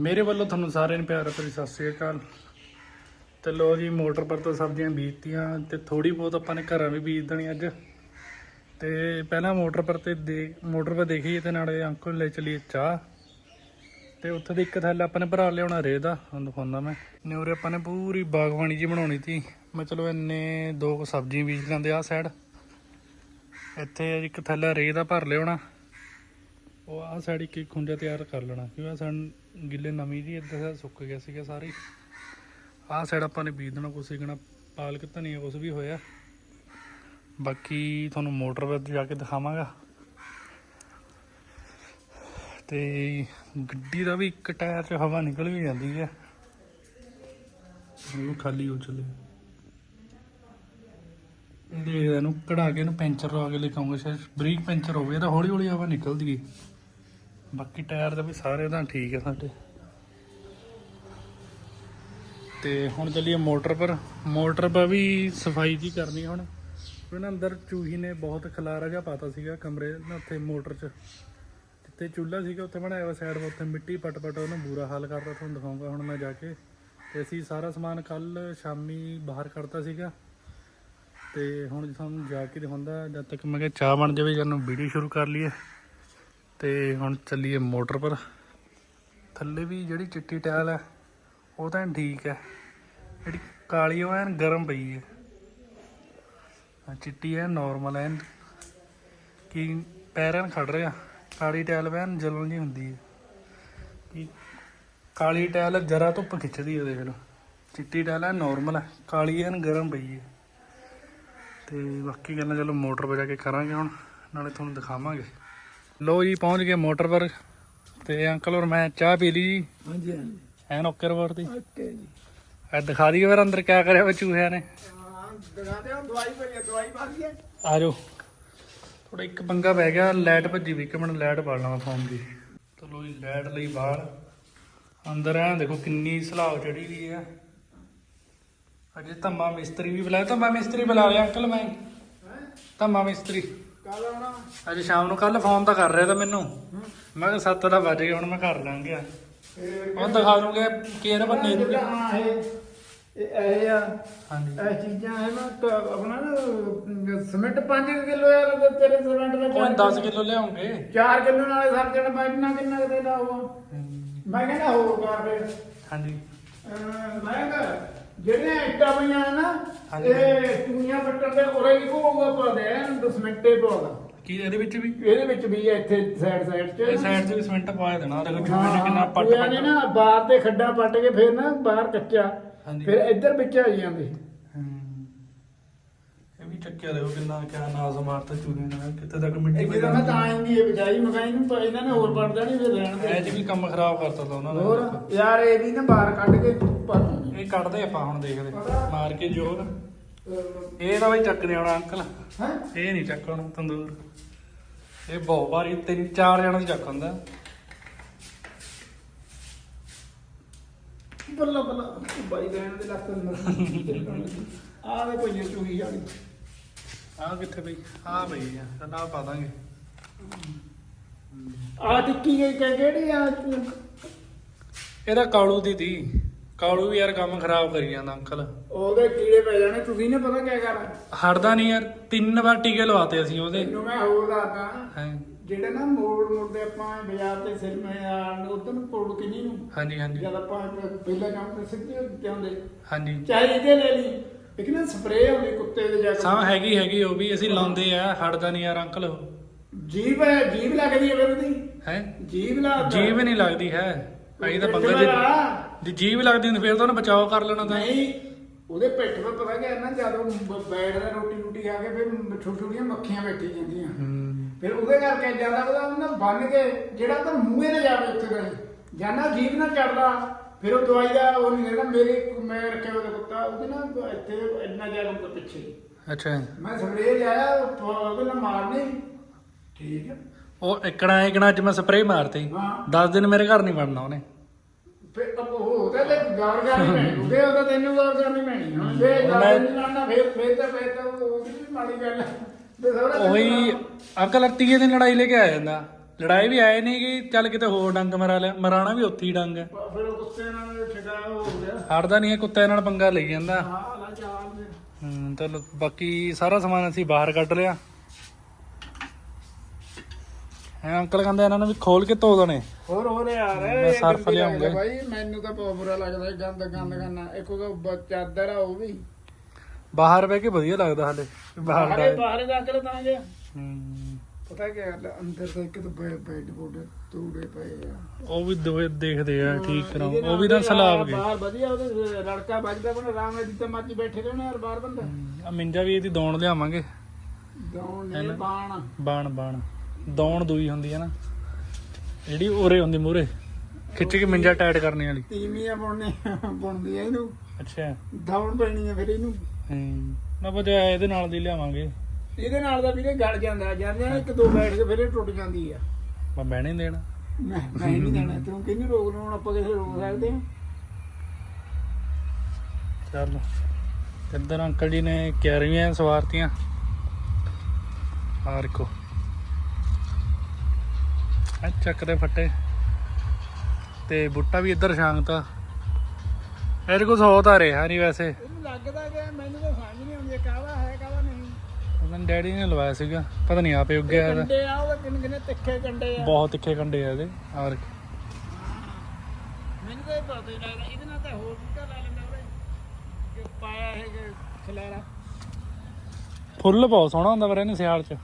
ਮੇਰੇ ਵੱਲੋਂ ਤੁਹਾਨੂੰ ਸਾਰਿਆਂ ਨੂੰ ਪਿਆਰ ਭਰੀ ਸਤਿ ਸ੍ਰੀ ਅਕਾਲ। ਤੇ ਲੋ ਜੀ, ਮੋਟਰ ਪਰ ਤੋਂ ਸਬਜ਼ੀਆਂ ਬੀਜਤੀਆਂ ਤੇ ਥੋੜੀ ਬਹੁਤ ਆਪਾਂ ਨੇ ਘਰਾਂ ਵੀ ਬੀਜ ਦੇਣੀ ਅੱਜ। ਤੇ ਪਹਿਲਾਂ ਮੋਟਰ ਪਰ ਤੇ ਦੇ, ਮੋਟਰ ਪਰ ਦੇਖੀ ਤੇ ਨਾਲੇ ਅੰਕਲ ਲੈ ਚਲੀਏ ਚਾਹ। ਤੇ ਉੱਥੇ ਦੇ ਇੱਕ ਥੈਲਾ ਆਪਾਂ ਨੇ ਭਰਾ ਲਿਆਉਣਾ ਰੇ ਦਾ ਹੁਣ ਦਿਖਾਉਂਦਾ ਮੈਂ। ਨਿਉਰੇ ਆਪਾਂ ਨੇ ਪੂਰੀ ਬਾਗਬਾਨੀ ਜੀ ਬਣਾਉਣੀ ਸੀ ਮੈਂ ਚਲੋ ਇੰਨੇ ਦੋ ਕੁ ਸਬਜ਼ੀਆਂ ਬੀਜ ਲੈਂਦੇ ਆ ਸਾਈਡ ਇੱਥੇ ਇੱਕ ਥੈਲਾ ਰੇ ਦਾ ਭਰ ਲਿਆਉਣਾ। ਉਹ ਆਹ ਸਾਈਡ ਇੱਕ ਇੱਕ ਖੁੰਝਾ ਤਿਆਰ ਕਰ ਲੈਣਾ, ਕਿਉਂਕਿ ਆਹ ਸਣ ਗਿੱਲੇ ਨਵੀਂ ਜੀ ਇੱਦਾਂ ਦਾ ਸੁੱਕ ਗਿਆ ਸੀਗਾ ਸਾਰੇ। ਆਹ ਸਾਈਡ ਆਪਾਂ ਨੇ ਬੀਜ ਦੇਣਾ, ਕੁਛ ਸਿਕਣਾ ਪਾਲਕ, ਧਨੀਆ, ਕੁਛ ਵੀ ਹੋਇਆ। ਬਾਕੀ ਤੁਹਾਨੂੰ ਮੋਟਰ ਵਿੱਚ ਜਾ ਕੇ ਦਿਖਾਵਾਂਗਾ। ਤੇ ਗੱਡੀ ਦਾ ਵੀ ਇੱਕ ਟਾਇਰ 'ਚ ਹਵਾ ਨਿਕਲ ਵੀ ਜਾਂਦੀ ਹੈ ਉਹ ਖਾਲੀ ਹੋ ਚੱਲੇ। ਦੇਖਦਾ ਇਹਨੂੰ ਕਢਾ ਕੇ ਇਹਨੂੰ ਪੈਂਚਰ ਲਵਾ ਕੇ ਲਿਖਾਉਂਗਾ ਸ਼ਾਇਦ। ਬ੍ਰੇਕ ਪੈਂਚਰ ਹੋਵੇ ਤਾਂ ਹੌਲੀ ਹੌਲੀ ਹਵਾ ਨਿਕਲਦੀ ਹੈ ਬਾਕੀ ਟਾਇਰ ਦਾ ਵੀ ਸਾਰੇ ਤਾਂ ਠੀਕ ਹੈ ਸਾਡੇ। ਤੇ ਹੁਣ ਚੱਲੀਏ ਮੋਟਰ ਪਰ। ਮੋਟਰ ਪਰ ਵੀ ਸਫ਼ਾਈ ਜੀ ਕਰਨੀ ਹੁਣ। ਉਹਨਾਂ ਅੰਦਰ ਚੂਹੀ ਨੇ ਬਹੁਤ ਖਲਾਰਾ ਜਿਹਾ ਪਾਤਾ ਸੀਗਾ ਕਮਰੇ ਨਾ ਉੱਥੇ ਮੋਟਰ 'ਚ। ਜਿੱਥੇ ਚੁੱਲ੍ਹਾ ਸੀਗਾ ਉੱਥੇ ਬਣਾਇਆ ਹੋਇਆ ਸਾਈਡ 'ਤੇ ਉੱਥੇ ਮਿੱਟੀ ਪਟ ਪਟ ਉਹਨੂੰ ਬੁਰਾ ਹਾਲ ਕਰਤਾ, ਤੁਹਾਨੂੰ ਦਿਖਾਉਂਗਾ ਹੁਣ ਮੈਂ ਜਾ ਕੇ। ਤੇ ਅਸੀਂ ਸਾਰਾ ਸਮਾਨ ਕੱਲ ਸ਼ਾਮੀ ਬਾਹਰ ਕੱਢਤਾ ਸੀਗਾ। ਤੇ ਹੁਣ ਤੁਹਾਨੂੰ ਜਾ ਕੇ ਦਿਖਾਉਂਦਾ, ਜਦ ਤੱਕ ਮੈਂ ਕਿਹਾ ਚਾਹ ਬਣ ਜਾਵੇ ਜਦ ਨੂੰ ਵੀਡੀਓ ਸ਼ੁਰੂ ਕਰ ਲਈਏ। ਤੇ ਹੁਣ ਚੱਲੀਏ ਮੋਟਰ ਪਰ। ਥੱਲੇ ਵੀ ਜਿਹੜੀ ਚਿੱਟੀ ਟਾਇਲ ਹੈ, ਉਹ ਤਾਂ ਠੀਕ ਹੈ। ਜਿਹੜੀ ਕਾਲੀ ਉਹ ਐਨ ਗਰਮ ਪਈ ਹੈ। ਚਿੱਟੀ ਐ ਨਾਰਮਲ ਐਨ ਕੀ ਪੈਰਾਂ ਖੜ ਰਿਹਾ। ਕਾਲੀ ਟਾਇਲ ਵੈਨ ਜਲਨ ਜੀ ਹੁੰਦੀ ਹੈ। ਕਿ ਕਾਲੀ ਟਾਇਲ ਜਰਾ ਧੁੱਪ ਖਿੱਚਦੀ ਹੈ, ਦੇਖ ਲਓ। ਚਿੱਟੀ ਟਾਇਲ ਐ ਨਾਰਮਲ ਹੈ, ਕਾਲੀ ਐਨ ਗਰਮ ਪਈ ਹੈ। ਤੇ ਬਾਕੀ ਗੱਲਾਂ ਚਲੋ ਮੋਟਰ ਵਜਾ ਕੇ ਕਰਾਂਗੇ ਹੁਣ, ਨਾਲੇ ਤੁਹਾਨੂੰ ਦਿਖਾਵਾਂਗੇ। ਲੋ ਜੀ ਪਹੁੰਚ ਗਏ ਮੋਟਰ ਪਰ ਤੇ ਅੰਕਲ ਔਰ ਮੈਂ ਚਾਹ ਪੀ ਲਈ ਜੀ। ਹਾਂਜੀ ਹਾਂਜੀ। ਐਨ ਓਕੇ ਰਵਰ ਦੀ। ਓਕੇ ਜੀ। ਐ ਦਿਖਾ ਦਈਏ ਫਿਰ ਅੰਦਰ ਕਿਆ ਕਰਿਆ ਵਾ ਚੂਹਿਆਂ ਨੇ। ਹਾਂ ਦਿਖਾਦੇ ਹਾਂ ਦਵਾਈ ਪਈ ਦਵਾਈ ਪਾ ਦਈਏ। ਆ ਜਾਓ। ਥੋੜਾ ਇੱਕ ਪੰਗਾ ਪੈ ਗਿਆ ਲਾਈਟ ਭੱਜੀ ਵੀ ਕਿ ਮੈਨੂੰ ਲਾਈਟ ਬਾਲਣਾ ਵਾ ਫੋਨ ਦੀ। ਚਲੋ ਜੀ ਲਾਈਟ ਲਈ ਬਾਹਰ। ਅੰਦਰ ਆ ਦੇਖੋ ਕਿੰਨੀ ਸਲਾਬ ਚੜੀ ਵੀ ਹੈ ਅਜੇ ਧੰਮਾ ਮਿਸਤਰੀ ਵੀ ਬੁਲਾਇਆ ਧੰਮਾ ਮਿਸਤਰੀ ਬੁਲਾ ਲਿਆ ਅੰਕਲ ਮੈਂ। ਧੰਮਾ ਮਿਸਤਰੀ। ਕੱਲ ਆਉਣਾ। ਅੱਜ ਸ਼ਾਮ ਨੂੰ ਕੱਲ ਫੋਨ ਤਾਂ ਕਰ ਰਿਹਾ ਤਾਂ ਮੈਨੂੰ। ਮੈਂ ਕਿਹਾ 7 ਦਾ ਵੱਜ ਗਿਆ ਹੁਣ ਮੈਂ ਕਰ ਲਾਂਗੇ ਫੇਰ ਉਹ ਦਿਖਾ ਦੂੰਗੇ ਕੇਰ ਬੰਨੇ ਨੂੰ। ਹਾਂ ਇਹ? ਇਹ ਇਹ ਆ ਹਾਂਜੀ। ਇਹ ਚੀਜ਼ਾਂ ਹੈ ਨਾ ਤਾਂ ਆਪਣਾ ਨਾ ਸਿਮੈਂਟ 5 ਕਿਲੋ ਯਾਰ ਤੇ ਤੇਰੇ ਸਿਮੈਂਟ ਦਾ ਕੋਈ 10 ਕਿਲੋ। ਲਿਆਉਂਗੇ। 4 ਕਿਲੋ ਨਾਲੇ ਸਰ ਜਣ ਬੈਠਣਾ ਕਿੰਨਾ ਕਿਤੇ ਦਾ ਉਹ? ਮੈਂ ਕਹਿੰਦਾ ਹੋਰ ਕਰ ਫੇਰ। ਹਾਂਜੀ। ਅਹ ਮੈਂ ਕਿਹਾ ਜਿਹੜੀਆਂ ਇੱਟਾਂ ਪਈਆਂ ਨਾ ਹਾਂਜੀ। ਇਹ ਟੂਈਆਂ ਪੱਟਣ ਦੇ ਉਰੇ ਵੀ ਕੋਗਾ ਪਾਦੇ ਐਨ ਦਸਮਿੰਟੇ ਪਾਉਂਦਾ ਕੀ ਇਹਦੇ ਵਿੱਚ ਵੀ? ਇਹਦੇ ਵਿੱਚ ਵੀ ਹੈ ਇੱਥੇ ਸਾਈਡ ਸਾਈਡ 'ਚ। ਇਹ ਸਾਈਡ 'ਤੇ ਵੀ ਸਿਮੈਂਟ ਪਵਾ ਦੇਣਾ ਦੇਖੋ ਚੂਹੇ ਨੇ ਕਿੰਨਾ ਪੱਟ ਟੂਇਆਂ ਨੇ ਪੱਟ। ਨਾ ਬਾਹਰ ਤੇ ਖੱਡਾ ਪੱਟ ਕੇ ਫਿਰ ਨਾ ਬਾਹਰ ਕੱਚਾ ਹਾਂਜੀ। ਫਿਰ ਇੱਧਰ ਵਿੱਚ ਆ ਜਾਂਦੇ। ਹਮ। ਇਹ ਵੀ ਚੱਕਿਆ ਦੇਖੋ ਕਿੰਨਾ ਕਿਆ ਨਾਸ ਮਾਰਤਾ ਚੂਹੇ ਨੇ ਕਿੱਥੇ ਤੱਕ ਮਿੱਟੀ ਇਹ ਜਦੋਂ ਮੈਂ ਤਾਂ ਇੰਨੀ ਇਹ ਬਜਾਈ ਮਗਾਈ ਨੂੰ ਪਰ ਇਹਨਾਂ ਨੇ ਹੋਰ ਪੜ ਦੇਣੀ ਫਿਰ ਰਹਿਣ ਦੇ। ਜੀ ਵੀ ਕੰਮ ਖਰਾਬ ਕਰਤਾ ਤਾ ਉਹਨਾਂ ਹੋਰ ਨੇ ਯਾਰ ਇਹ ਵੀ ਨਾ ਬਾਹਰ ਕੱਢ ਕੇ ਪਰ ਇਹ ਕੱਢਦੇ ਆਪਾਂ ਹੁਣ ਦੇਖਦੇ। ਮਾਰ ਕੇ ਜੋਰ ਇਹ ਤਾਂ ਬਈ ਚੱਕਣੇ ਆਉਣਾ ਅੰਕਲ। ਹੈ? ਇਹ ਨਹੀਂ ਚੱਕਣਾ ਤੰਦੂਰ। ਇਹ ਬਹੁਤ ਭਾਰੀ ਤਿੰਨ ਚਾਰ ਜਣਾਂ ਦੀ ਚੱਕ ਹੁੰਦਾ। ਬੱਲਾ ਬੱਲਾ ਬਾਈ ਰਹਿਣ ਦੇ ਲੱਕ ਆ ਦੇ ਪਈਆਂ ਚੂਹੀ ਜਾਣੀ ਆਹ ਕਿੱਥੇ ਬਈ ਆਹ ਬਈ ਆ ਨਾ ਪਾ ਦਾਂਗੇ। ਆ ਟਿੱਕੀ ਕਿਹੜੀ ਆ ਇਹਦਾ ਕਾਲੂ ਦੀ ਤੀ। ਕਾਲੂ ਵੀ ਯਾਰ ਕੰਮ ਖਰਾਬ ਕਰੀ ਜਾਂਦਾ ਅੰਕਲ। ਉਹਦੇ ਕੀੜੇ ਪੈ ਜਾਣੇ ਤੁਸੀਂ ਨੇ ਪਤਾ ਕੀ ਕਰ ਹਟਦਾ ਨਹੀਂ ਯਾਰ ਤਿੰਨ ਵਾਰ ਟੀਕੇ ਲਵਾਤੇ ਅਸੀਂ ਉਹਦੇ। ਤੈਨੂੰ ਮੈਂ ਹੋਰ ਦੱਸਦਾ ਹਾਂ। ਜਿਹੜੇ ਨਾ ਮੋੜ ਮੋੜਦੇ ਆਪਾਂ ਬਾਜ਼ਾਰ ਤੇ ਸਿਰ ਮੈਂ ਆਣ ਨੂੰ ਪੌੜ ਕਿੰਨੀ ਨੂੰ ਹਾਂਜੀ ਹਾਂਜੀ। ਜਦ ਆਪਾਂ ਪਹਿਲਾਂ ਕੰਮ ਤੇ ਸਿੱਧੇ ਜਾਂਦੇ ਹਾਂਜੀ। ਚਾਹੇ ਇਹਦੇ ਲੈ ਲਈ ਇੱਕ ਨਾ ਸਪਰੇਅ ਆਉਂਦੀ ਕੁੱਤੇ ਦੇ ਜਾ ਸਾਹ ਹੈਗੀ ਹੈਗੀ ਉਹ ਵੀ ਅਸੀਂ ਲਾਉਂਦੇ ਆ ਹਟਦਾ ਨਹੀਂ ਯਾਰ ਅੰਕਲ ਉਹ। ਜੀਭ ਹੈ ਜੀਭ ਲੱਗਦੀ ਹੈ ਉਹਦੀ। ਹੈ? ਜੀਭ ਲੱਗਦਾ। ਜੀਵ ਨਹੀਂ ਲੱਗਦੀ ਹੈ। ਅਈ ਤਾਂ ਬੰਦੇ ਦੀ ਜੇ ਜੀਵ ਲੱਗਦੀ ਹੁੰਦੀ ਫਿਰ ਤਾਂ ਉਹਨੂੰ ਬਚਾਓ ਕਰ ਲੈਣਾ ਤਾਂ। ਨਹੀਂ ਉਹਦੇ ਪਿੱਠ 'ਤੇ ਪਤਾ ਕਿ ਨਾ ਜਦੋਂ ਬੈਠਦਾ ਰੋਟੀ ਰੋਟੀ ਖਾ ਕੇ ਫਿਰ ਛੋਟੀ ਛੋਟੀਆਂ ਮੱਖੀਆਂ ਬੈਠੀ ਜਾਂਦੀਆਂ। ਹੂੰ। ਫਿਰ ਉਹਦੇ ਕਰਕੇ ਜ਼ਿਆਦਾ ਉਹਦਾ ਉਹਨਾਂ ਬੰਨ ਕੇ ਜਿਹੜਾ ਤਾਂ ਮੂੰਹੇ ਤੇ ਜਾਵੇ ਉੱਥੇ ਦਾ ਜਾਨਾ ਜੀਭ ਨਾਲ ਚੜਦਾ ਫਿਰ ਉਹ ਦਵਾਈ ਦਾ ਉਹ ਨਹੀਂ ਦੇਣਾ ਮੇਰੇ ਮੈਂ ਰੱਖਿਆ ਉਹਦਾ ਕੁੱਤਾ ਉਹਦੇ ਨਾਲ ਇੱਥੇ ਇੰਨਾ ਜ਼ਿਆਦਾ ਹੁੰਦਾ ਪਿੱਛੇ। ਅੱਛਾ। ਮੈਂ ਸਪਰੇਅ ਲਿਆਇਆ ਉਹ ਉਹਦੇ ਨਾਲ ਮਾਰਨੀ। ਠੀਕ ਹੈ। ਉਹ ਇਕਣਾ ਇਕਣਾ ਅੱਜ ਮੈਂ ਸਪਰੇਅ ਮਾਰਤੀ। ਹਾਂ। 10 ਦਿਨ ਮੇਰੇ ਘਰ ਨਹੀਂ ਵੜਨਾ ਉਹਨੇ। ਫਿਰ ਉਹ ਉਹਦੇ ਤੇ ਗੌਰ ਕਰਨੀ ਪੈਣੀ ਉਹਦੇ ਉਹਦਾ ਤੈਨੂੰ ਗੌਰ ਕਰਨੀ ਪੈਣੀ ਹੁਣ ਜੇ ਗੱਲ ਨਹੀਂ ਕਰਨਾ ਫਿਰ ਫਿਰ ਤਾਂ ਫਿਰ ਤਾਂ ਉਹ ਵੀ ਮਾੜੀ ਗੱਲ ਹੈ ਤੇ ਸਾਰਾ ਉਹੀ ਅੰਕਲ ਤੀਏ ਦਿਨ ਲੜਾਈ ਲੈ ਕੇ ਆ ਜਾਂਦਾ। ਲੜਾਈ ਵੀ ਆਏ ਨਹੀਂ ਕਿ ਚੱਲ ਕਿਤੇ ਹੋਰ ਡੰਗ ਮਰਾ ਲਿਆ ਮਰਾਣਾ ਵੀ ਉੱਥੇ ਹੀ ਡੰਗ। ਹੈ ਫਿਰ ਉਹ ਕੁੱਤੇ ਨਾਲ ਛਡਾ ਹੋ ਗਿਆ। ਹਟਦਾ ਨਹੀਂ ਹੈ ਕੁੱਤਿਆਂ ਨਾਲ ਪੰਗਾ ਲਈ ਜਾਂਦਾ। ਹਾਂ ਲਾ ਚਾਲ ਫਿਰ ਹੂੰ ਚਲੋ ਬਾਕੀ ਸਾਰਾ ਸਮਾਨ ਅਸੀਂ ਬਾਹਰ ਕੱਢ ਲਿਆ। ਐ ਅੰਕਲ ਕਹਿੰਦੇ ਇਹਨਾਂ ਨੂੰ ਵੀ ਖੋਲ ਕੇ ਧੋ ਦੇਣੇ। ਹੋਰ ਹੋਰ ਯਾਰ ਮੈਂ ਸਰਫ ਲਿਆਉਂਗਾ। ਬਾਈ ਮੈਨੂੰ ਤਾਂ ਬਹੁਤ ਬੁਰਾ ਲੱਗਦਾ ਗੰਦ ਗੰਦ ਕਰਨਾ ਇੱਕ ਬ- ਚਾਦਰ ਆ ਉਹ ਵੀ। ਬਾਹਰ ਬਹਿ ਕੇ ਵਧੀਆ ਲੱਗਦਾ ਹਲੇ ਬਾਹਰ ਬਾਹਰੇ ਦਾ। ਬਾਹਰੇ ਜਾ ਕੇ ਤਾਂ ਗਿਆ ਹੂੰ। ਪਤਾ ਕੀ ਗੱਲ ਅੰਦਰ ਤਾਂ ਇੱਕ ਤਾਂ ਬੈੱਡ ਬੁੱਡ ਤੂੜੇ ਪਏ ਆ। ਉਹ ਵੀ ਦੋਏ ਦੇਖਦੇ ਆ ਠੀਕ ਕਰਾਉ ਉਹ ਵੀ ਤਾਂ ਸਲਾਬ ਗਏ ਬਾਹਰ ਵਧੀਆ ਉਹਦੇ ਲੜਕਾ ਵੱਜਦਾ ਬਣ ਆਰਾਮ ਨਾਲ ਜਿੱਦਾਂ ਮਰਜ਼ੀ ਬੈਠੇ ਰਹਿਣਾ ਯਾਰ ਬਾਹਰ ਬੰਦਾ। ਆ ਮਿੰਜਾ ਵੀ ਇਹਦੀ ਦੌਣ ਲਿਆਵਾਂਗੇ। ਦੌਣ ਨੇ? ਬਾਣ। ਬਾਣ ਬਾਣ। ਦੌਣ ਦੂਈ ਹੁੰਦੀ ਹੈ ਨਾ। ਜਿਹੜੀ ਉਰੇ ਹੁੰਦੀ ਮੂਰੇ ਖਿੱਚ ਕੇ ਮਿੰਜਾ ਟਾਈਟ ਕਰਨੇ ਵਾਲੀ। ਤੀਵੀਆਂ ਬੁਣਨੇ ਬੁਣਦੀ ਆ ਇਹਨੂੰ। ਅੱਛਾ। ਦੌਣ ਪੈਣੀ ਆ ਫਿਰ ਇਹਨੂੰ। ਹੂੰ ਨਾ ਬਜਾ ਇਹਦੇ ਨਾਲ ਦੀ ਲਿਆਵਾਂਗੇ। ਇਹਦੇ ਨਾਲ ਦਾ ਵੀਰੇ ਗੜ ਜਾਂਦਾ ਜਾਂਦੇ ਆ ਇੱਕ ਦੋ ਬੈਠ ਕੇ ਫਿਰ ਇਹ ਟੁੱਟ ਜਾਂਦੀ ਆ। ਮੈਂ ਬਹਿਣੇ ਨੀ ਦੇਣਾ। ਮੈਂ ਮੈਂ ਨਹੀਂ ਦੇਣਾ ਤੂੰ ਕਿਹਨੂੰ ਰੋਕ ਲਵਾਉਣ ਆਪਾਂ ਕਿਸੇ ਰੋਕ ਸਕਦੇ ਆ। ਚੱਲ ਇੱਧਰ ਅੰਕਲ ਜੀ ਨੇ ਕਿਆਰੀਆਂ ਸਵਾਰਤੀਆਂ। ਆ ਆ ਚੱਕ ਦੇ ਫੱਟੇ। ਤੇ ਬੁੱਟਾ ਵੀ ਇੱਧਰ ਸ਼ਾਂਗਤਾ ਇਹਦੇ ਕੋ ਸੌ ਤਾਂ ਰਿਹਾ ਨਹੀਂ ਵੈਸੇ। ਇਹਨੂੰ ਲੱਗਦਾ ਕਿ ਮੈਨੂੰ ਤਾਂ ਸਮਝ ਨਹੀਂ ਆਉਂਦੀ ਕਾਹਦਾ ਹੈ ਕਾਹਦਾ ਨਹੀਂ। ਉਹਨਾਂ ਡੈਡੀ ਨੇ ਲਵਾਇਆ ਸੀਗਾ ਪਤਾ ਨਹੀਂ ਆਪੇ ਉੱਗਿਆ ਇਹਦਾ। ਕੰਡੇ ਆ ਉਹ ਕਿੰਨੇ ਕਿੰਨੇ ਤਿੱਖੇ ਕੰਡੇ ਆ। ਬਹੁਤ ਤਿੱਖੇ ਕੰਡੇ ਆ ਇਹਦੇ ਰਖੋ। ਮੈਨੂੰ ਤਾਂ ਇਹ ਪਤਾ ਹੀ ਲੱਗਦਾ ਇਹਦੇ ਨਾਲ ਤਾਂ ਹੋਰ ਬੂਟਾ ਲਾ ਲੈਂਦਾ ਉਹਨੇ ਕਿ ਪਾਇਆ ਇਹ ਕਿ ਖਲਾਰਾ। ਫੁੱਲ ਬਹੁਤ ਸੋਹਣਾ ਹੁੰਦਾ ਪਰ ਇਹਨੂੰ ਸਿਆਲ ਚ।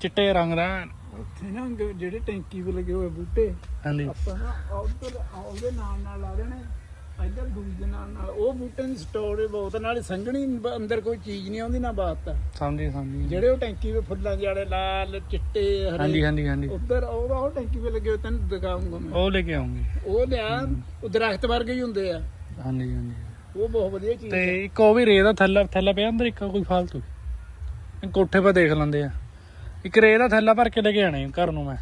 ਚਿੱਟੇ ਰੰਗ ਦਾ। ਉੱਥੇ ਨਾ ਗ- ਜਿਹੜੇ ਟੈਂਕੀ 'ਤੇ ਲੱਗੇ ਹੋਏ ਬੂਟੇ ਹਾਂਜੀ। ਆਪਾਂ ਨਾ ਉਧਰ ਉਹਦੇ ਨਾਲ ਨਾਲ ਲਾ ਦੇਣੇ ਇੱਧਰ ਦੂਜੇ ਨਾਲ ਨਾਲ ਉਹ ਬੂਟੇ ਦੀ ਸਟੋਰੇ ਬਹੁਤ ਨਾਲ ਸੰਘਣੀ ਬ- ਅੰਦਰ ਕੋਈ ਚੀਜ਼ ਨਹੀਂ ਆਉਂਦੀ ਨਾ ਬਾਤ ਆ ਸਮਝੀ ਸਮਝੀ। ਜਿਹੜੇ ਉਹ ਟੈਂਕੀ 'ਤੇ ਫੁੱਲਾਂ ਜਿਹੜੇ ਲਾਲ ਚਿੱਟੇ ਹਾਂਜੀ ਹਰੇ ਹਾਂਜੀ ਹਾਂਜੀ ਉਧਰ ਉਹਦਾ ਉਹ ਟੈਂਕੀ 'ਤੇ ਲੱਗੇ ਹੋਏ ਤੈਨੂੰ ਦਿਖਾਉਂਗਾ ਮੈਂ। ਉਹ ਲੈ ਕੇ ਆਉਂਗੇ। ਉਹ ਲਿਆ ਉਹ ਦਰਖਤ ਵਰਗੇ ਹੀ ਹੁੰਦੇ ਆ। ਹਾਂਜੀ ਹਾਂਜੀ। ਉਹ ਬਹੁਤ ਵਧੀਆ ਚੀਜ਼ ਤੇ ਇੱਕ ਉਹ ਵੀ ਰੇ ਦਾ ਥੈਲਾ ਥੈਲਾ ਪਿਆ ਅੰਦਰ ਇੱਕ ਕੋਈ ਫਾਲਤੂ। ਇਹ ਕੋਠੇ 'ਤੇ ਦੇਖ ਲੈਂਦੇ ਆ। ਇੱਕ ਰੇ ਦਾ ਥੈਲਾ ਭਰ ਕੇ ਲੈ ਕੇ ਆਣੇ ਘਰ ਨੂੰ ਮੈਂ।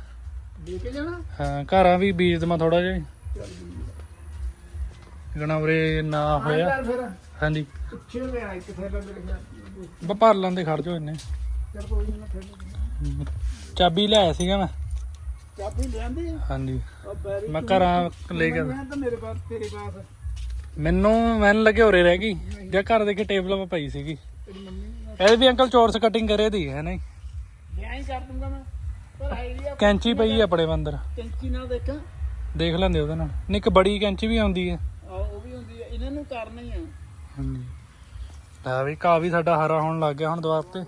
ਦੇ ਕੇ ਜਾਣਾ? ਹਾਂ ਘਰਾਂ ਵੀ ਬੀਜ ਦਮਾ ਥੋੜਾ ਜਿਹਾ ਚੱਲ ਜੀ। ਗਣਾ ਉਰੇ ਨਾ ਹੋਇਆ। ਫਿਰ। ਹਾਂਜੀ। ਪਿੱਛੇ ਲਿਆ ਇੱਕ ਥੈਲਾ ਮੇਰੇ ਖਿਆਲ ਬ ਭਰ ਲੈਂਦੇ ਖੜ ਜਾਓ ਇੰਨੇ ਚੱਲ ਕੋਈ ਹਮ, ਚਾਬੀ ਲਿਆਇਆ ਸੀਗਾ ਮੈਂ। ਚਾਬੀ ਲਿਆਂਦੀ ਹਾਂਜੀ। ਮੈਂ ਘਰਾਂ ਲੈ ਕੇ ਮੈਂ ਤਾਂ ਮੇਰੇ ਪਾਸ ਤੇਰੇ ਪਾਸ ਮੈਨੂੰ ਮੈਨੂੰ ਲੱਗੇ ਉਰੇ ਰਹਿ ਗਈ। ਜਾਂ ਘਰ ਦੇ ਕੇ ਟੇਬਲ 'ਤੇ ਪਈ ਸੀਗੀ। ਤੇਰੀ ਮੰਮੀ ਨੇ ਇਹ ਵੀ ਅੰਕਲ ਚੋਰਸ ਕਟਿੰਗ ਕਰੇ ਦੀ ਹੈ ਨਹੀਂ? ਕਰ ਦੂੰਗਾ ਮੈਂ। ਪਰ ਆਈਡੀਆ ਕੈਂਚੀ ਪਈ ਆ ਆਪਣੇ ਅੰਦਰ ਕੈਂਚੀ ਨਾਲ ਦੇਖਾਂ। ਦੇਖ ਲੈਂਦੇ ਉਹਦੇ ਨਾਲ। ਨਹੀਂ ਇੱਕ ਬੜੀ ਕੈਂਚੀ ਵੀ ਆਉਂਦੀ ਹੈ ਆ ਉਹ ਵੀ ਹੁੰਦੀ ਹੈ ਇਹਨਾਂ ਨੂੰ ਕਰਨਾ ਹੀ ਆ। ਹਾਂਜੀ। ਲੈ ਵੀ ਘਾਹ ਵੀ ਸਾਡਾ ਹਰਾ ਹੋਣ ਲੱਗ ਗਿਆ ਹੁਣ ਦੁਆਰ ਤੇ।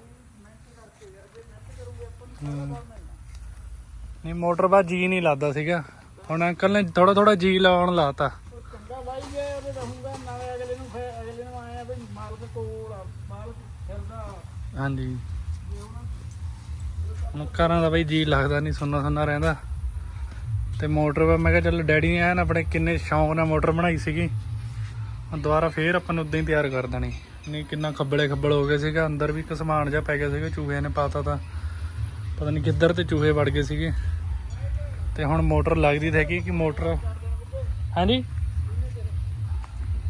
ਹਮ। ਨਹੀਂ ਮੋਟਰ ਬਾਅਦ ਜੀ ਨਹੀਂ ਲੱਗਦਾ ਸੀਗਾ। ਹੁਣ ਅੰਕਲ ਨੇ ਥੋੜਾ ਥੋੜਾ ਜੀ ਲਾਉਣ ਲਾਤਾ। ਉਹ ਚੰਗਾ ਬਾਈ ਜੇ ਉਹ ਰਹੂੰਗਾ ਨਾਲੇ ਅਗਲੇ ਨੂੰ ਫਿਰ ਅਗਲੇ ਨੂੰ ਆਇਆ ਵੀ ਮਾਲਕ ਕੋਲ ਆ ਮਾਲਕ ਫਿਰਦਾ। ਹਾਂਜੀ। ਹੁਣ ਘਰਾਂ ਦਾ ਬਈ ਜੀ ਲੱਗਦਾ ਨਹੀਂ, ਸੁੰਨਾ ਸੁੰਨਾ ਰਹਿੰਦਾ। ਤੇ ਮੋਟਰ ਮੈਂ ਕਿਹਾ ਚੱਲ ਡੈਡੀ ਨੇ ਐਨ ਆਪਣੇ ਕਿੰਨੇ ਸ਼ੌਂਕ ਨਾਲ ਮੋਟਰ ਬਣਾਈ ਸੀਗੀ। ਹੁਣ ਦੁਬਾਰਾ ਫੇਰ ਆਪਾਂ ਨੂੰ ਉਦਾਂ ਹੀ ਤਿਆਰ ਕਰ ਦੇਣੀ। ਨਹੀਂ, ਕਿੰਨਾ ਖੱਬਲੇ ਖੱਬਲ ਹੋ ਗਏ ਸੀਗਾ, ਅੰਦਰ ਵੀ ਇੱਕ ਸਮਾਨ ਜਿਹਾ ਪੈ ਗਿਆ ਸੀਗਾ ਚੂਹੇ ਨੇ ਪਾਤਾ ਤਾਂ। ਪਤਾ ਨਹੀਂ ਕਿੱਧਰ ਤੇ ਚੂਹੇ ਵੜ ਗਏ ਸੀਗੇ। ਤੇ ਹੁਣ ਮੋਟਰ ਲੱਗਦੀ ਤਾਂ ਹੈਗੀ ਕਿ ਮੋਟਰ ਹਾਂਜੀ?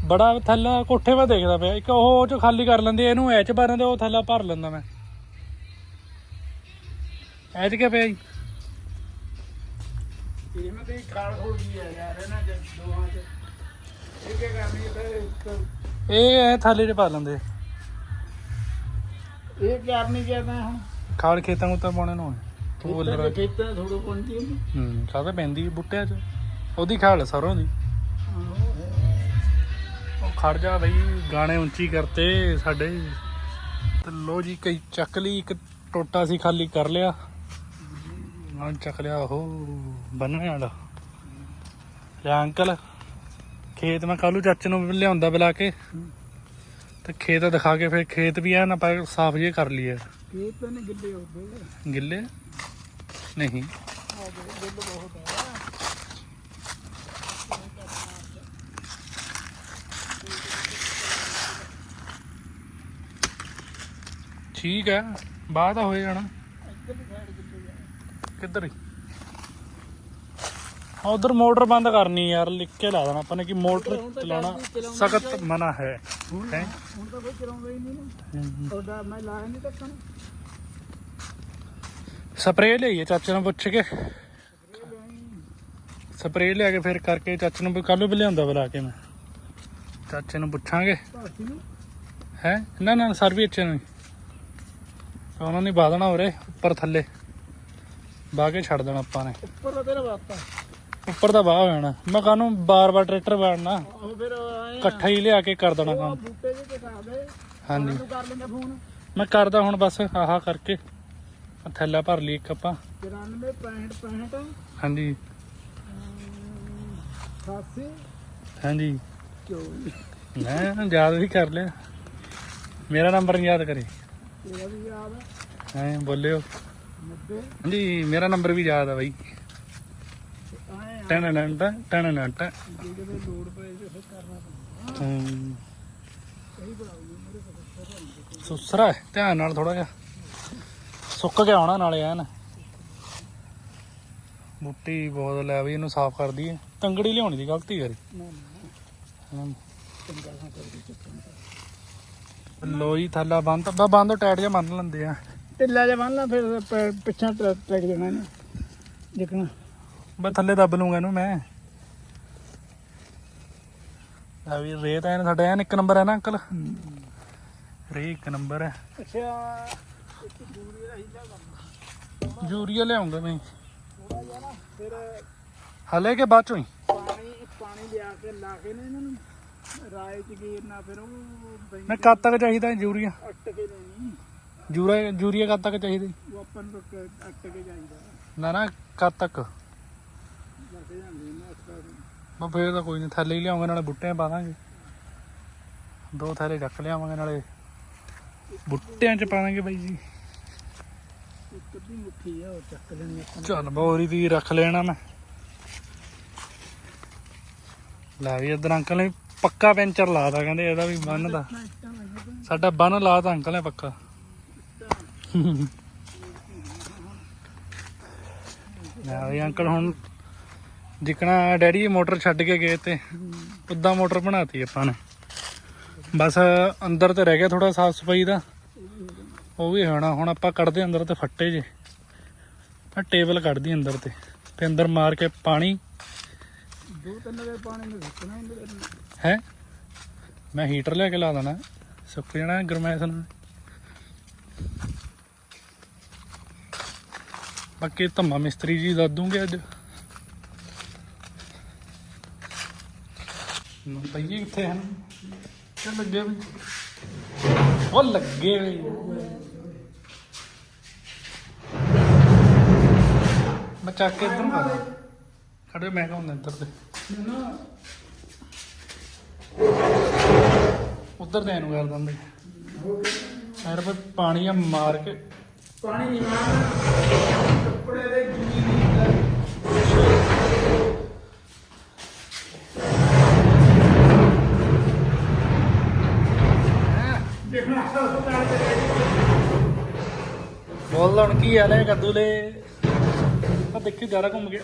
ਬੜਾ ਥੱਲਾ ਕੋਠੇ 'ਤੇ ਦੇਖਦਾ ਪਿਆ। ਇੱਕ ਉਹ ਚ ਖਾਲੀ ਕਰ ਲੈਂਦੇ ਇਹਨੂੰ ਐਚ ਭਰ ਦੇ ਉਹ ਥੱਲਾ ਭਰ ਲੈਂਦਾ ਮੈਂ। ਐਚ ਕਿਆ ਪਿਆ ਜੀ? ਇਹ ਮੈਂ ਤੇ ਖਾਲ ਖੋਲ ਗਈ ਆ ਯਾਰ ਇਹਨਾਂ ਚ ਦੋਹਾਂ ਚ ਇਹ ਕੀ ਕਰਨੀ ਤੇ ਇਹ ਐ ਥੱਲੇ 'ਚ ਪਾ ਲੈਂਦੇ। ਇਹ ਕਰਨੀ ਕਿਹਦਾ ਹੁਣ? ਖਾਲ ਖੇਤਾਂ ਨੂੰ ਤਾਂ ਪਾਉਣੇ ਨੂੰ ਚ ਖੇਤਾਂ ਥੋੜੋ ਪਹੁੰਚੀ ਹੁੰਦੀ ਹੂੰ ਕਾਹਦਾ ਪੈਂਦੀ ਬੁੱਟਿਆਂ 'ਚ। ਉਹਦੀ ਖਾਲ ਸਰੋਂ ਦੀ। ਉਹ ਖੜ ਜਾ ਬਈ ਗਾਣੇ ਉੱਚੀ ਕਰਤੇ ਸਾਡੇ। ਤੇ ਲੋ ਜੀ ਕਈ ਚੱਕ ਲਈ ਇੱਕ ਟੋਟਾ ਸੀ ਖਾਲੀ ਕਰ ਲਿਆ। ਹਾਂ ਚੱਕ ਲਿਆ ਉਹ ਬੰਨਣੇ ਵਾਲਾ। ਲਿਆ ਅੰਕਲ ਖੇਤ ਮੈਂ ਕੱਲੂ ਚਾਚੇ ਨੂੰ ਲਿਆਉਂਦਾ ਬੁਲਾ ਕੇ। ਤੇ ਖੇਤ ਦਿਖਾ ਕੇ ਫਿਰ ਖੇਤ ਵੀ ਐਨ ਆਪਾਂ ਸਾਫ਼ ਜੇ ਕਰ ਲਈਏ। ਖੇਤ ਨੇ ਗਿੱਲੇ ਹੋ ਗਏ। ਗਿੱਲੇ? ਨਹੀਂ। ਆ ਗਏ ਗਿੱਲ ਬਹੁਤ ਆ ਠੀਕ ਹੈ ਬਾਅਦ ਹੋਏ ਜਾਣਾ ਇੱਧਰ ਵੀ ਸਾਈਡ ਗਿੱਲੇ ਆ ਕਿੱਧਰ ਹੀ ਉਧਰ ਮੋਟਰ ਬੰਦ ਕਰਨੀ ਯਾਰ ਲਿਖ ਕੇ ਲਾ ਦੇਣਾ ਆਪਾਂ ਨੇ ਕਿ ਮੋਟਰ ਚਲਾਉਣਾ ਸਖਤ ਮਨਾ ਹੈ। ਹੈਂ? ਹੁਣ ਤਾਂ ਕੋਈ ਚਲਾਉਂਦਾ ਹੀ ਨਹੀਂ ਨਾ। ਤੁਹਾਡਾ ਮੈਂ ਲਾਇਆ ਨਹੀਂ ਤੱਕਣ ਸਪਰੇਅ ਲਈਏ ਚਾਚੇ ਨੂੰ ਪੁੱਛ ਕੇ। ਸਪਰੇਅ ਲਿਆ ਕੇ ਫਿਰ ਕਰਕੇ ਚਾਚੇ ਨੂੰ ਕੱਲ ਨੂੰ ਵੀ ਲਿਆਉਂਦਾ ਬੁਲਾ ਕੇ ਮੈਂ। ਚਾਚੇ ਨੂੰ ਪੁੱਛਾਂਗੇ। ਹੈ? ਨਾ ਨਾ ਸਰ ਵੀ ਅੱਛੇ ਨੇ। ਉਹਨਾਂ ਨੇ ਪਾ ਦੇਣਾ ਉਰੇ ਉੱਪਰ ਥੱਲੇ। ਬਾਹ ਕੇ ਛੱਡ ਦੇਣਾ ਆਪਾਂ ਨੇ। ਉੱਪਰ ਦਾ ਤੇਰਾ ਵਾਸਤਾ ਉੱਪਰ ਦਾ ਬਾਹ ਹੋ ਜਾਣਾ ਮੈਂ ਕਾਹਨੂੰ ਬਾਰ-ਬਾਰ ਟਰੈਕਟਰ ਵਾੜਨਾ। ਉਹ ਫਿਰ ਆਏ ਇਕੱਠਾ ਹੀ ਲਿਆ ਕੇ ਕਰ ਦੇਣਾ ਕੰਮ। ਬੂਟੇ ਤੇ ਹਾਂਜੀ। ਤੂੰ ਕਰ ਲੈਂਦਾ ਫੋਨ। ਮੈਂ ਕਰਦਾ ਹੁਣ ਬਸ ਆਹ ਕਰਕੇ। ਆਹ ਥੈਲਾ ਭਰ ਲਈ ਇੱਕ ਆਪਾਂ। 94 65 65 ਹਾਂਜੀ। 88 ਹਾਂਜੀ। 24 ਮੈਂ ਯਾਦ ਵੀ ਕਰ ਲਿਆ। ਮੇਰਾ ਨੰਬਰ ਨਹੀਂ ਯਾਦ ਕਰੇ। ਤੇਰਾ ਵੀ ਯਾਦ ਆ। ਐ ਬੋਲਿਓ। 90 ਹਾਂਜੀ ਮੇਰਾ ਨੰਬਰ ਵੀ ਯਾਦ ਆ ਬਾਈ। ਟਨ ਨੰਟ ਟਨ ਨੰਟ ਜੇ ਕਿਤੇ ਲੋੜ ਪਏ ਤੇ ਫਿਰ ਕਰਨਾ ਪੈਂਦਾ। ਹਮ, ਸਹੀ ਬਣਾਉਗੀ ਮੇਰੇ ਕੋਲ ਸੁਸਰਾ ਹੈ, ਧਿਆਨ ਨਾਲ ਥੋੜਾ ਜਿਹਾ। ਸੁੱਕ ਗਿਆ ਹੋਣਾ ਨਾਲੇ ਐਨ। ਬੁੱਟੀ ਬਹੁਤ ਲੈ ਵੀ ਇਹਨੂੰ ਸਾਫ਼ ਕਰ ਦਈਏ ਤੰਗੜੀ ਲਿਆਉਣੀ ਦੀ ਗਲਤੀ ਕਰੀ ਨਾ ਨਾ। ਹਮ, ਚੰਗਾ ਨਾ ਕਰਦੀ ਚੱਕਰ ਲੋ ਜੀ ਥੱਲਾ ਬੰਦ। ਬੰਦ ਟਾਈਟ ਜਿਹਾ ਬੰਨ ਲੈਂਦੇ ਆ। ਢਿੱਲਾ ਜਿਹਾ ਬੰਨ ਲਾ ਫਿਰ ਪ- ਪਿੱਛਾਂ ਟਰੈਕ ਇਹਨੇ। ਜਿਕਣਾ ਮੈਂ ਥੱਲੇ ਦੱਬ ਲੂੰਗਾ ਇਹਨੂੰ ਮੈਂ। ਆ ਵੀ ਰੇਤ ਐਨ ਸਾਡਾ ਐਨ ਇੱਕ ਨੰਬਰ ਹੈ ਨਾ ਅੰਕਲ? ਰੇ ਇੱਕ ਨੰਬਰ ਹੈ। ਅੱਛਾ ਯੂਰੀਆ ਲਿਆਉਂਗਾ ਮੈਂ ਥੋੜਾ ਜਿਹਾ ਨਾ ਫਿਰ ਹਲੇ ਕੇ ਬਾਅਦ ਚੋਂ ਹੀ? ਪਾਣੀ ਪਾਣੀ ਲਿਆ ਕੇ ਲਾ ਕੇ ਨਾ ਇਹਨਾਂ ਨੂੰ। ਰਾਏ ਚ ਗੇਰਨਾ ਫਿਰ ਉਹ ਮੈਂ ਕਦ ਤੱਕ ਚਾਹੀਦਾ ਯੂਰੀਆ ਅੱਟ ਕੇ ਲੈਣੀ ਯੂਰੀਆ ਯੂਰੀਆ ਕਦ ਤੱਕ ਚਾਹੀਦਾ? ਜੀ? ਉਹ ਆਪਾਂ ਨੂੰ ਅੱਟ ਕੇ ਨਾ ਨਾ ਕਦ ਤੱਕ? ਜਾਂਦੇ ਨੇ ਮੈਂ ਫੇਰ ਤਾਂ ਕੋਈ ਨਹੀਂ ਥੱਲੇ ਹੀ ਲਿਆਉਂਗਾ ਨਾਲੇ ਬੁੱਟਿਆਂ 'ਚ ਪਾ ਦਾਂਗੇ। ਦੋ ਥੈਲੇ ਚੱਕ ਲਿਆਵਾਂਗੇ ਨਾਲੇ ਬੁੱਟਿਆਂ 'ਚ ਪਾ ਦਾਂਗੇ ਬਾਈ ਜੀ। ਇੱਕ ਅੱਧੀ ਮੁੱਠੀ ਆ ਉਹ ਚੱਕ ਲੈਣੀ ਆਪਾਂ। ਨੇ। ਚੱਲ ਬੋਰੀ ਦੀ ਰੱਖ ਲੈਣਾ ਮੈਂ। ਲੈ ਵੀ ਇਧਰ ਅੰਕਲ ਨੇ ਪੱਕਾ ਪੈਂਚਰ ਲਾਤਾ ਕਹਿੰਦੇ ਇਹਦਾ ਵੀ ਬੰਨ ਦਾ ਸਾਡਾ ਬੰਨ ਲਾਤਾ ਅੰਕਲ ਨੇ ਪੱਕਾ। ਲੈ ਵੀ ਅੰਕਲ ਹੁਣ ਜਿਕਣਾ ਡੈਡੀ ਮੋਟਰ ਛੱਡ ਕੇ ਗਏ ਤੇ ਉਦਾਂ ਮੋਟਰ ਬਣਾਤੀ ਆਪਾਂ ਨੇ। ਬਸ ਅੰਦਰ ਤੇ ਰਹਿ ਗਿਆ ਥੋੜਾ ਸਾਫ਼ ਸਫ਼ਾਈ ਦਾ ਉਹ ਵੀ ਹੋਣਾ ਹੁਣ ਆਪਾਂ ਕੱਢਦੇ ਅੰਦਰ ਤੇ ਫੱਟੇ ਜੇ। ਆ ਟੇਬਲ ਕੱਢਦੀ ਅੰਦਰ ਤੇ ਤੇ ਅੰਦਰ ਮਾਰ ਕੇ ਪਾਣੀ। ਦੋ ਤਿੰਨ ਦੇ ਪਾਣੀ ਨੂੰ ਸੁੱਕਣਾ। ਹੈ? ਮੈਂ ਹੀਟਰ ਲਿਆ ਕੇ ਲਾ ਦੇਣਾ ਸੁੱਕ ਜਾਣਾ ਗਰਮੈਸ਼ ਨਾਲ ਬਾਕੀ ਧੰਮਾ ਮਿਸਤਰੀ ਜੀ ਦੱਸ ਦੂੰਗੇ ਅੱਜ ਪਈਏ ਕਿੱਥੇ ਹਨ? ਕਿ ਲੱਗੇ ਵੀ? ਉਹ ਲੱਗੇ ਵੀ। ਮੈਂ ਚੱਕ ਕੇ ਇੱਧਰ ਨੂੰ ਕਰ ਖੜੇ ਮੈਂ ਕਹਾਂ ਇੱਧਰ ਤੇ। ਨਾ ਉਧਰ ਦੇ ਨੂੰ ਕਰ ਦਿੰਦੇ। ਯਾਰ ਪਰ ਪਾਣੀ ਆ ਮਾਰ ਕੇ। ਪਾਣੀ ਨਹੀਂ ਮਾਰਨਾ। ਹੁਣ ਕੀ ਹਾਲ ਹੈ ਕੱਦੂ ਲੈ ਆ ਦੇਖੀ ਜ਼ਿਆਦਾ ਘੁੰਮ ਗਿਆ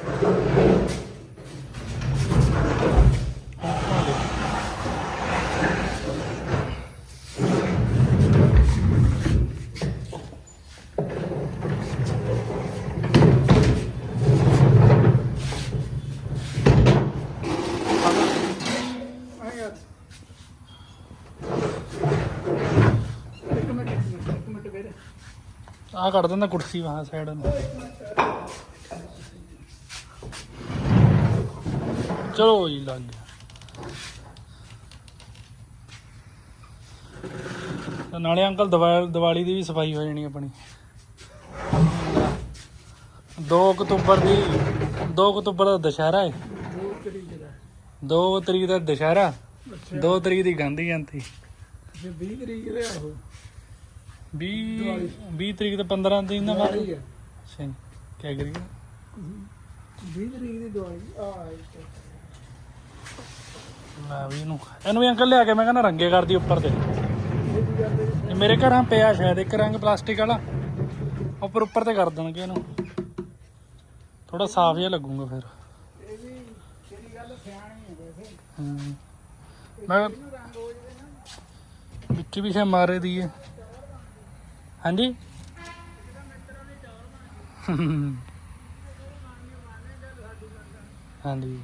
ਆ ਕੱਢ ਦਿੰਦਾ ਕੁਰਸੀ ਵਾਹ ਸਾਈਡ ਨੂੰ। ਚਲੋ ਜੀ, ਲੱਗ ਗਿਆ। ਤਾਂ ਨਾਲੇ ਅੰਕਲ ਦੀਵਾਲੀ ਦੀ ਵੀ ਸਫ਼ਾਈ ਹੋ ਜਾਣੀ ਆਪਣੀ। 2 ਅਕਤੂਬਰ ਦੀ 2 ਅਕਤੂਬਰ ਦਾ ਦੁਸ਼ਹਿਰਾ ਹੈ ਦੋ 2 ਤਰੀਕ ਦਾ ਦੁਸ਼ਹਿਰਾ ਅੱਛਾ 2 ਤਰੀਕ ਦੀ ਗਾਂਧੀ ਜਯੰਤੀ। 20 ਤਰੀਕ ਦੇ ਆਹੋ 20 ਦੀਵਾਲੀ। 20 ਤਰੀਕ ਤੇ 15 ਦਿਨ ਦਾ ਬਾਅਦ ਆ। ਅੱਛਾ ਕੀ ਕਰੀਏ? 20 ਤਰੀਕ ਦੀ ਦੀਵਾਲੀ ਆ ਲੈ ਵੀ ਇਹਨੂੰ ਇਹਨੂੰ ਵੀ ਅੰਕਲ ਲਿਆ ਕੇ ਮੈਂ ਕਹਿੰਦਾ ਰੰਗੇ ਕਰਦੀ ਉੱਪਰ ਤੇ। ਇਹ ਮੇਰੇ ਘਰਾਂ ਪਿਆ ਸ਼ਾਇਦ ਇੱਕ ਰੰਗ ਪਲਾਸਟਿਕ ਵਾਲਾ। ਉੱਪਰ ਉੱਪਰ ਤੇ ਕਰ ਦੇਣਗੇ ਇਹਨੂੰ। ਥੋੜਾ ਸਾਫ਼ ਜਿਹਾ ਲੱਗੂਗਾ ਫਿਰ। ਇਹ ਵੀ ਤੇਰੀ ਗੱਲ ਸਿਆਣੀ ਹੈ ਵੈਸੇ। ਮੈਂ ਹੋ ਵਿੱਚ ਵੀ ਸ਼ਾ ਮਾਰੇ ਦੀ ਹੈ ਹਾਂਜੀ। ਹਾਂਜੀ।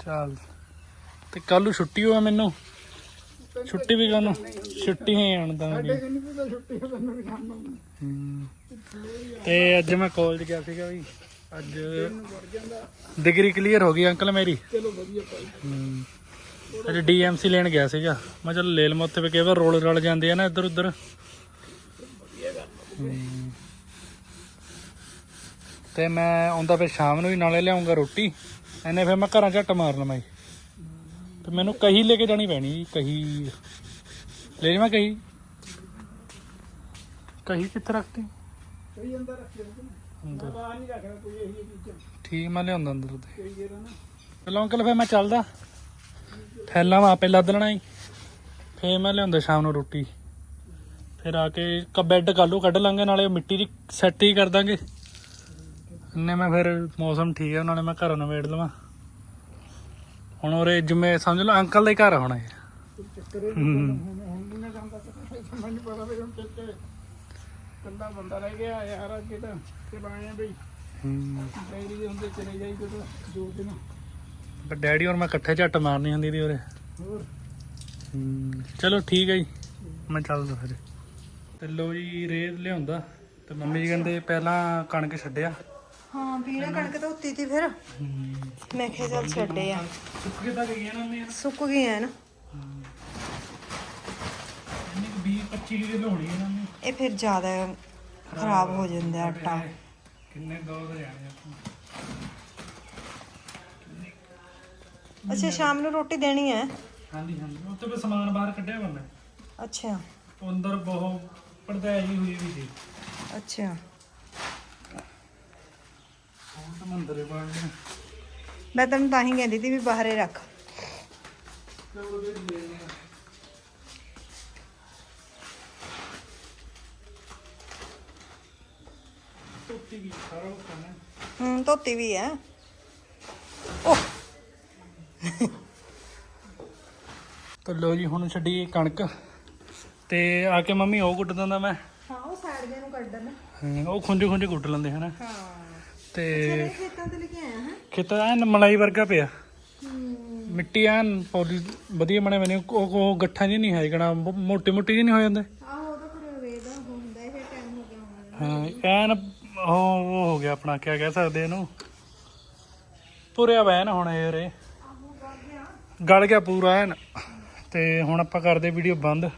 ਚੱਲ। ਤੇ ਕੱਲ ਨੂੰ ਛੁੱਟੀ ਹੋਆ ਮੈਨੂੰ। ਛੁੱਟੀ ਵੀ ਕਾਨੂੰ ਛੁੱਟੀ ਹੈ ਹੁਣ ਤਾਂ ਅੱਜ ਮੈਂ ਕਾਲਜ ਗਿਆ ਸੀਗਾ ਵੀ। ਅੱਜ ਡਿਗਰੀ ਕਲੀਅਰ ਹੋ ਗਈ ਅੰਕਲ ਮੇਰੀ। ਚਲੋ ਵਧੀਆ ਭਾਈ। ਅੱਜ ਡੀਐਮਸੀ ਲੈਣ ਗਿਆ ਸੀਗਾ। ਮੈਂ ਚਲ ਲੈ ਲਵਾਂ ਉੱਥੇ ਵੀ ਕਈ ਵਾਰ ਰੋਲ ਰਲ ਜਾਂਦੇ ਆ ਨਾ ਇੱਧਰ ਉੱਧਰ। ਤੇ ਮੈਂ ਆਉਂਦਾ ਫਿਰ ਸ਼ਾਮ ਨੂੰ ਹੀ ਨਾਲੇ ਲਿਆਉਂਗਾ ਰੋਟੀ। ਐਨੇ ਫਿਰ ਮੈਂ ਘਰਾਂ ਝੱਟ ਮਾਰ ਲਵਾਂ ਜੀ। ਤੇ ਮੈਨੂੰ ਕਹੀ ਲੈ ਕੇ ਜਾਣੀ ਪੈਣੀ ਜੀ ਕਹੀ। ਲੈ ਜਾਵਾਂ ਕਹੀ? ਕਹੀ ਕਿੱਥੇ ਰੱਖਤੀ? ਕੋਈ ਅੰਦਰ ਰੱਖੇ ਹੋ ਅੰਦਰ। ਬਾਹਰ ਨਹੀਂ ਰੱਖਣਾ ਕੋਈ ਇਹੀ ਚੀਜ਼। ਠੀਕ ਮੈਂ ਲਿਆਉਂਦਾ ਅੰਦਰ ਤੇ ਚਲੋ ਅੰਕਲ ਫਿਰ ਮੈਂ ਚੱਲਦਾ। ਥੈਲਾ ਮੈਂ ਆਪੇ ਲੱਦ ਲੈਣਾ ਜੀ ਫੇਰ ਮੈਂ ਲਿਆਉਂਦਾ ਸ਼ਾਮ ਨੂੰ ਰੋਟੀ। ਫਿਰ ਆ ਕੇ ਕ ਬੈੱਡ ਕੱਲੂ ਕੱਢ ਲਾਂਗੇ ਨਾਲੇ ਮਿੱਟੀ ਦੀ ਸੈੱਟ ਹੀ ਕਰ ਦਾਂਗੇ। ਇੰਨੇ ਮੈਂ ਫਿਰ ਮੌਸਮ ਠੀਕ ਹੈ ਨਾਲੇ ਮੈਂ ਘਰੋਂ ਨਵੇੜ ਲਵਾਂ। ਹੁਣ ਉਰੇ ਜਿਵੇਂ ਸਮਝ ਲਓ ਅੰਕਲ ਦਾ ਘਰ ਹੋਣਾ ਹੈ ਕੱਲਾ ਬੰਦਾ ਰਹਿ ਗਿਆ ਯਾਰ ਅੱਗੇ ਤਾਂ ਚਲਾਏ ਆ। ਬਈ ਦੇ ਹੁੰਦੇ ਚਲੇ ਜਾਈ ਕੋਈ ਦੋ ਦਿਨ ਪਰ ਡੈਡੀ ਔਰ ਮੈਂ ਇਕੱਠੇ ਝੱਟ ਮਾਰਨੀ ਹੁੰਦੀ ਦੀ ਉਰੇ। ਹੋਰ? ਹਮ, ਚਲੋ ਠੀਕ ਹੈ ਜੀ ਮੈਂ ਚੱਲਦਾ ਫਿਰ। ਤੇ ਲੋ ਜੀ ਰੇਤ ਲਿਆਉਂਦਾ। ਤੇ ਮੰਮੀ ਜੀ ਕਹਿੰਦੇ ਪਹਿਲਾਂ ਕਣਕ ਛੱਡਿਆ। ਹਾਂ ਵੀਰੇ ਕਣਕ ਤਾਂ ਉੱਤੀ ਤੀ ਫਿਰ। ਮੈਂ ਕਿਹਾ ਚੱਲ ਛੱਡੇ ਆ। ਸੁੱਕ ਕੇ ਤਾਂ ਗਈਆਂ ਨਾ ਮੈਂ ਸੁੱਕ ਗਈਆਂ ਨਾ। ਇੰਨੀ 20 25 ਕਿਲੋ ਹੋਣੀ ਇਹਨਾਂ ਨੇ ਇਹ ਫਿਰ ਜ਼ਿਆਦਾ ਖਰਾਬ ਹੋ ਜਾਂਦਾ ਆਟਾ। ਕਿੰਨੇ ਦੋ ਦੇ ਜਾਣੇ ਆਪਾਂ ਅੱਛਾ ਸ਼ਾਮ ਨੂੰ ਰੋਟੀ ਦੇਣੀ ਹੈ? ਹਾਂਜੀ ਹਾਂਜੀ। ਉੱਥੇ ਵੀ ਸਮਾਨ ਬਾਹਰ ਕੱਢਿਆ ਬੰਦਾ ਅੱਛਾ। ਉਹ ਅੰਦਰ ਬਹੁਤ ਪਰਦਾਈ ਹੋਈ ਵੀ ਸੀ। ਅੱਛਾ। ਹੁਣ ਤਾਂ ਮੰਦਰ ਗਿਆ ਮੈਂ ਤੈਨੂੰ ਤਾਂ ਹੀ ਕਹਿੰਦੀ ਸੀ ਵੀ ਬਾਹਰੇ ਰੱਖ। ਚਲੋ ਵੀ ਟੁੱਟੀ ਗਈ ਸਾਰਾ ਉਹ ਕਰਨਾ ਹੂੰ ਧੋਤੀ ਵੀ ਹੈ। ਤਾਂ ਲੋ ਜੀ ਹੁਣ ਛੱਡੀ ਕਣਕ ਤੇ ਆ ਕੇ ਮੰਮੀ ਉਹ ਕੁੱਟ ਦਿੰਦਾ ਮੈਂ। ਹਾਂ ਉਹ ਸਾਈਡ ਦੇ ਨੂੰ ਕੱਢਣ ਹਾਂ, ਉਹ ਖੁੰਝੇ ਖੁੰਝੇ ਕੁੱਟ ਲੈਂਦੇ ਹਨਾ। ਹਾਂ। ਤੇ ਖੇਤਾਂ ਤੇ ਲੈ ਕੇ ਆਇਆ ਹਾਂ? ਖੇਤ ਐਨ ਮਲਾਈ ਵਰਗਾ ਪਿਆ। ਮਿੱਟੀ ਐਨ ਪੌਲੀ ਵਧੀਆ ਬਣੇ ਬਣੇ ਉਹ ਉਹ ਗੱਠਾਂ ਜੀ ਨਹੀਂ ਹੈ ਜਣਾ ਮੋਟੀ ਮੋਟੀ ਜੀ ਨਹੀਂ ਹੋ ਜਾਂਦੇ। ਆਹੋ ਉਹਦਾ ਫਿਰ ਵੇਦਾ ਹੁੰਦਾ ਇਹ ਟਾਈਮ ਹੋ ਗਿਆ ਹੋਣਾ। ਹਾਂ ਐਨ ਉਹ ਉਹ ਹੋ ਗਿਆ ਆਪਣਾ ਕਿਆ ਕਹਿ ਸਕਦੇ ਇਹਨੂੰ। ਪੂਰਿਆ ਵੈਨ ਹੁਣ ਇਹ ਰੇ। ਗਲ ਗਿਆ ਪੂਰਾ ਐਨ। ਤੇ ਹੁਣ ਆਪਾਂ ਕਰਦੇ ਵੀਡੀਓ ਬੰਦ।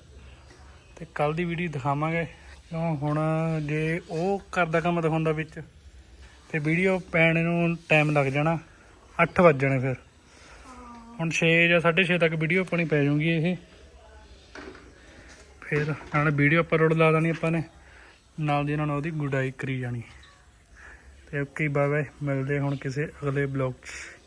ਤੇ ਕੱਲ ਦੀ ਵੀਡੀਓ ਦਿਖਾਵਾਂਗੇ। ਕਿਉਂ? ਹੁਣ ਜੇ ਉਹ ਕਰਦਾ ਕੰਮ ਦਿਖਾਉਂਦਾ ਵਿੱਚ, ਤੇ ਵੀਡੀਓ ਪੈਣ ਨੂੰ ਟਾਈਮ ਲੱਗ ਜਾਣਾ। 8 ਵੱਜ ਜਾਣੇ ਫਿਰ। ਹੁਣ 6 ਜਾਂ 6:30 ਤੱਕ ਵੀਡੀਓ ਆਪਣੀ ਪੈ ਜਾਊਗੀ ਇਹ। ਫਿਰ ਨਾਲ ਵੀਡੀਓ ਅਪਲੋਡ ਲਾ ਦੇਣੀ ਆਪਾਂ ਨੇ। ਨਾਲ ਦੀ ਨਾਲ ਉਹਦੀ ਗੁਡਾਈ ਕਰੀ ਜਾਣੀ। ਤੇ ਓਕੇ ਬਾਏ ਬਾਏ ਮਿਲਦੇ ਹੁਣ ਕਿਸੇ ਅਗਲੇ ਬਲੌਗ 'ਚ।